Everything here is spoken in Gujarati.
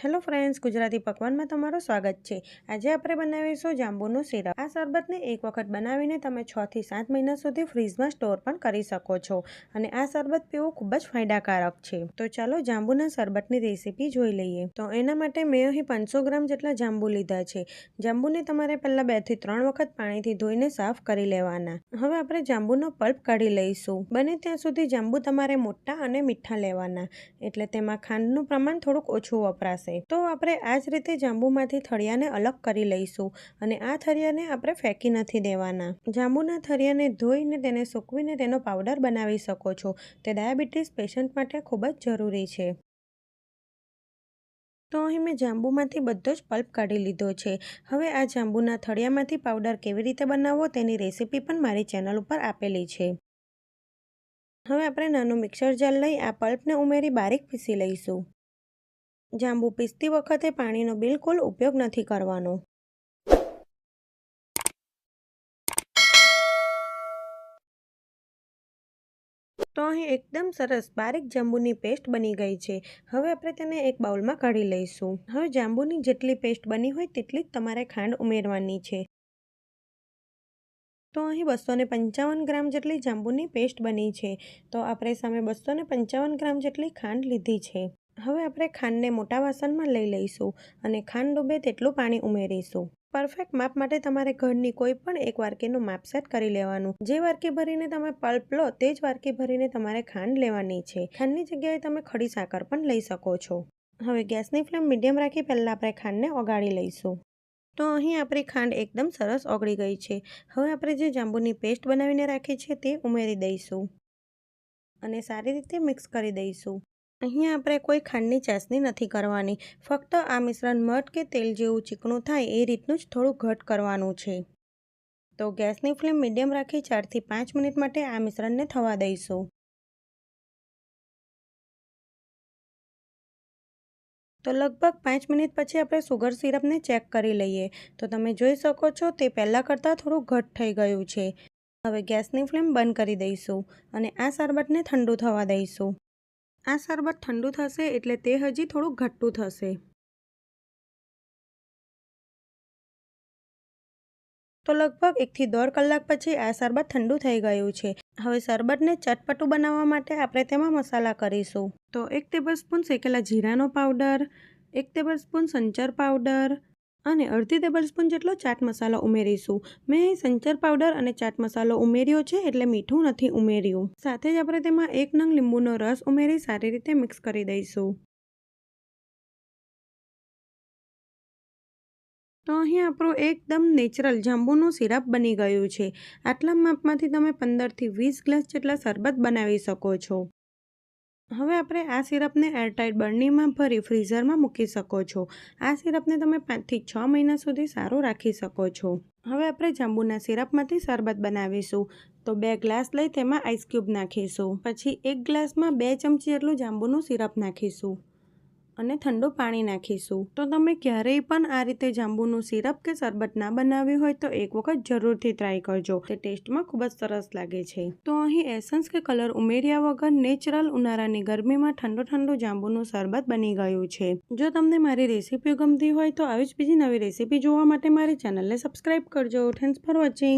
હેલો ફ્રેન્ડ્સ, ગુજરાતી પકવાનમાં તમારું સ્વાગત છે. આજે આપણે બનાવીશું જાંબુનું સિરપ આ શરબતને એક વખત બનાવીને તમે છ થી સાત મહિના સુધી ફ્રીઝમાં સ્ટોર પણ કરી શકો છો અને આ શરબત પીવું ખૂબ જ ફાયદાકારક છે. તો ચાલો જાંબુના શરબતની રેસીપી જોઈ લઈએ. તો એના માટે મેં અહીં પાંચસો ગ્રામ જેટલા જાંબુ લીધા છે. જાંબુને તમારે પહેલાં બેથી ત્રણ વખત પાણીથી ધોઈને સાફ કરી લેવાના. હવે આપણે જાંબુનો પલ્પ કાઢી લઈશું. બને ત્યાં સુધી જાંબુ તમારે મોટા અને મીઠા લેવાના. એટલે તેમાં ખાંડનું પ્રમાણ થોડુંક ઓછું વપરાશે. તો આપણે આ જ રીતે જાંબુમાંથી થળિયાને અલગ કરી લઈશું અને આ થળિયાને આપણે ફેંકી નથી દેવાના. જાંબુના થળિયાને ધોઈને તેને સૂકવીને તેનો પાવડર બનાવી શકો છો. તે ડાયાબિટીસ પેશન્ટ માટે ખૂબ જ જરૂરી છે. તો અહીં મેં જાંબુમાંથી બધો જ પલ્પ કાઢી લીધો છે. હવે આ જાંબુના થળિયામાંથી પાવડર કેવી રીતે બનાવવો તેની રેસીપી પણ મારી ચેનલ ઉપર આપેલી છે. હવે આપણે નાનું મિક્સર જાર લઈ આ પલ્પને ઉમેરી બારીક પીસી લઈશું. જાંબુ પીસતી વખતે પાણીનો બિલકુલ ઉપયોગ નથી કરવાનો. તો અહીં એકદમ સરસ બારીક જાંબુની પેસ્ટ બની ગઈ છે. હવે આપણે તેને એક બાઉલમાં કાઢી લઈશું. હવે જાંબુની જેટલી પેસ્ટ બની હોય તેટલી જ તમારે ખાંડ ઉમેરવાની છે. તો અહીં બસો પંચાવન ગ્રામ જેટલી જાંબુની પેસ્ટ બની છે. તો આપણે સામે બસો પંચાવન ગ્રામ જેટલી ખાંડ લીધી છે. હવે આપણે ખાંડને મોટા વાસણમાં લઈ લઈશું અને ખાંડ ડૂબે તેટલું પાણી ઉમેરીશું. પરફેક્ટ માપ માટે તમારે ઘરની કોઈ પણ એક વારકીનું માપ સેટ કરી લેવાનું. જે વારકી ભરીને તમે પલ્પ લો, તે જ વારકી ભરીને તમારે ખાંડ લેવાની છે. ખાંડની જગ્યાએ તમે ખડી સાકર પણ લઈ શકો છો. હવે ગેસની ફ્લેમ મીડિયમ રાખી પહેલાં આપણે ખાંડને ઓગાળી લઈશું. તો અહીં આપણી ખાંડ એકદમ સરસ ઓગળી ગઈ છે. હવે આપણે જે જાંબુની પેસ્ટ બનાવીને રાખી છે તે ઉમેરી દઈશું. અને સારી રીતે મિક્સ કરી દઈશું. અહીંયા આપણે કોઈ ખાંડની ચાસણી નથી કરવાની. ફક્ત આ મિશ્રણ મઠ કે તેલ જેવું ચીકણું થાય એ રીતનું જ થોડું ઘટ કરવાનું છે. તો ગેસની ફ્લેમ મીડિયમ રાખી ચારથી પાંચ મિનિટ માટે આ મિશ્રણને થવા દઈશું. તો લગભગ પાંચ મિનિટ પછી આપણે સુગર સિરપને ચેક કરી લઈએ. તો તમે જોઈ શકો છો તે પહેલાં કરતાં થોડું ઘટ થઈ ગયું છે. હવે ગેસની ફ્લેમ બંધ કરી દઈશું અને આ શરબતને ઠંડુ થવા દઈશું. આ શરબત ઠંડુ થશે એટલે તે હજી થોડું ઘટ્ટું થશે. તો લગભગ એકથી દોઢ કલાક પછી આ શરબત ઠંડુ થઈ ગયું છે. હવે શરબતને ચટપટું બનાવવા માટે આપણે તેમાં મસાલા કરીશું. તો એક ટેબલ સ્પૂન શેકેલા જીરાનો પાવડર, એક ટેબલ સ્પૂન સંચર પાવડર અને અડધી ટેબલ સ્પૂન જેટલો ચાટ મસાલો ઉમેરીશું. મેં સંચર પાવડર અને ચાટ મસાલો ઉમેર્યો છે એટલે મીઠું નથી ઉમેર્યું. સાથે જ આપણે તેમાં એક નંગ લીંબુનો રસ ઉમેરી સારી રીતે મિક્સ કરી દઈશું. તો અહીં આપણું એકદમ નેચરલ જાંબુનું સિરપ બની ગયું છે. આટલા માપમાંથી તમે પંદરથી વીસ ગ્લાસ જેટલા શરબત બનાવી શકો છો. હવે આપણે આ સિરપને એરટાઇટ બરણીમાં ભરી ફ્રીઝરમાં મૂકી શકો છો. આ સિરપને તમે પાંચથી છ મહિના સુધી સારું રાખી શકો છો. હવે આપણે જાંબુના સિરપમાંથી શરબત બનાવીશું. તો બે ગ્લાસ લઈ તેમાં આઈસ ક્યુબ નાખીશું. પછી એક ગ્લાસમાં બે ચમચી જેટલું જાંબુનું સિરપ નાખીશું. અને ઠંડુ પાણી નાખીશું. તો તમે ક્યારેય પણ આ રીતે જાંબુનું સિરપ કે શરબત ના બનાવ્યું હોય તો એક વખત જરૂરથી ટ્રાય કરજો. તે ટેસ્ટમાં ખૂબ જ સરસ લાગે છે. તો અહીં એસન્સ કે કલર ઉમેર્યા વગર નેચરલ ઉનાળાની ગરમીમાં ઠંડુ ઠંડુ જાંબુનું શરબત બની ગયું છે. જો તમને મારી રેસીપી ગમતી હોય તો આવી જ બીજી નવી રેસીપી જોવા માટે મારી ચેનલને સબસ્ક્રાઈબ કરજો. Thanks for watching